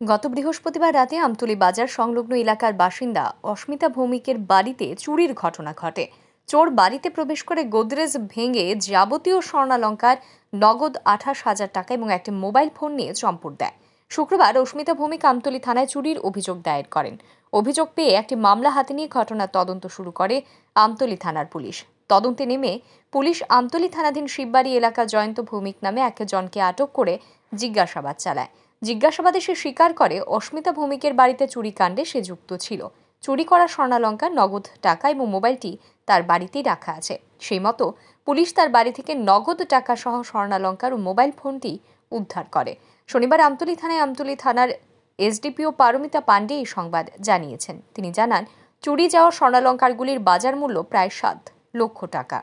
গত বৃহস্পতিবার রাতে আমতলী বাজার সংলগ্ন এলাকার বাসিন্দা অস্মিতা ভৌমিকের বাড়িতে চুরির ঘটনা ঘটে। চোর বাড়িতে প্রবেশ করে গোদরেজ ভেঙে যাবতীয় স্বর্ণালঙ্কার, নগদ আঠাশ হাজার টাকা এবং একটি মোবাইল ফোন নিয়ে চম্পট দেয়। শুক্রবার অস্মিতা ভৌমিক আমতলী থানায় চুরির অভিযোগ দায়ের করেন। অভিযোগ পেয়ে একটি মামলা হাতে নিয়ে ঘটনার তদন্ত শুরু করে আমতলী থানার পুলিশ। তদন্তে নেমে পুলিশ আমতলী থানাধীন শিববাড়ি এলাকা জয়ন্ত ভৌমিক নামে একজনকে আটক করে জিজ্ঞাসাবাদ চালায়। জিজ্ঞাসাবাদে সে স্বীকার করে, অস্মিতা ভৌমিকের বাড়িতে চুরিকাণ্ডে সে যুক্ত ছিল। চুরি করা স্বর্ণালঙ্কা, নগদ টাকা এবং মোবাইলটি তার বাড়িতেই রাখা আছে। সেই মতো পুলিশ তার বাড়ি থেকে নগদ টাকা সহ স্বর্ণালঙ্কার ও মোবাইল ফোনটি উদ্ধার করে। শনিবার আমতলী থানায় আমতলী থানার এসডিপিও পারমিতা পাণ্ডে এই সংবাদ জানিয়েছেন। তিনি জানান, চুরি যাওয়া স্বর্ণালঙ্কারগুলির বাজার মূল্য প্রায় সাত লক্ষ টাকা।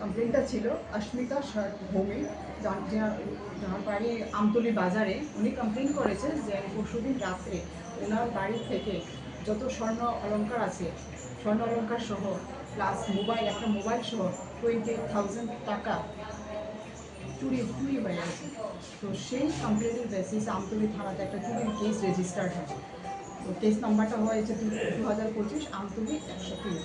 কমপ্লেনটা ছিল অস্মিতা ভৌমিক, যার বাড়ি আমতলি বাজারে। উনি কমপ্লেন করেছে যে পরশুদিন রাত্রে ওনার বাড়ি থেকে যত স্বর্ণ অলঙ্কার আছে, স্বর্ণ অলঙ্কার সহ প্লাস মোবাইল একটা মোবাইল সহ টোয়েন্টি থাউজেন্ড টাকা চুরি চুরি হয়ে গেছে। তো সেই কমপ্লেনের বেসিস আমতলি থানাতে একটা চুরির কেস রেজিস্টার্ড হয় তো কেস নাম্বারটা হয়েছে দু হাজার পঁচিশ, আমতলি একশো তিন।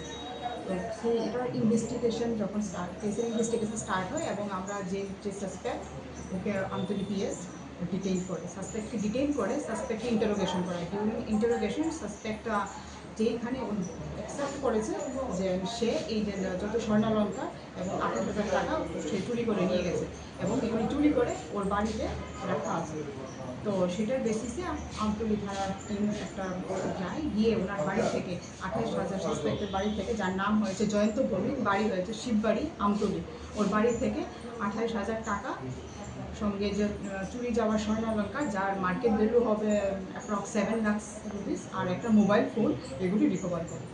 সেই ইনভেস্টিগেশন যখন স্টার্ট কেসের ইনভেস্টিগেশন স্টার্ট হয় এবং আমরা যে যে সাসপেক্ট ওকে আমতলী পিএস ডিটেইন করে। সাসপেক্টকে ডিটেইন করে সাসপেক্টকে ইন্টারোগেশন করে ডিউরিং ইন্টারোগেশন সাসপেক্ট যেখানে অ্যাকসেপ্ট করেছে যে সে এই যে যত স্বর্ণালঙ্কা এবং আঠাশ হাজার টাকা সে চুরি করে নিয়ে গেছে। এবং করে ওর বাড়িতে রাখা আছে তো সেটার বেসিসে আমতলী থানার টিম একটা যায় গিয়ে ওনার বাড়ি থেকে আঠাশ হাজার সাসপেক্টের বাড়ি থেকে যার নাম হয়েছে জয়ন্ত ভৌমিক বাড়ি হয়েছে শিববাড়ি আমতলী ওর বাড়ি থেকে আঠাশ হাজার টাকা সঙ্গে যে চুরি যাওয়া স্বর্ণালঙ্কার যার মার্কেট ভ্যালু হবে অ্যাপ্রক্স সেভেন লাক্স রুপিস আর একটা মোবাইল ফোন এগুলি রিকভার করে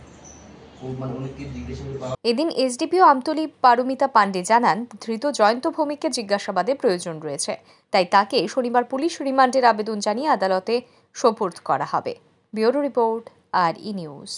এদিন এসডিপিও আমতলী পারমিতা পাণ্ডে জানান, ধৃত জয়ন্ত ভৌমিককে জিজ্ঞাসাবাদে প্রয়োজন রয়েছে। তাই তাকে শনিবার পুলিশ রিমান্ডের আবেদন জানিয়ে আদালতে সোপর্দ করা হবে। ব্যুরো রিপোর্ট, আর ই নিউজ।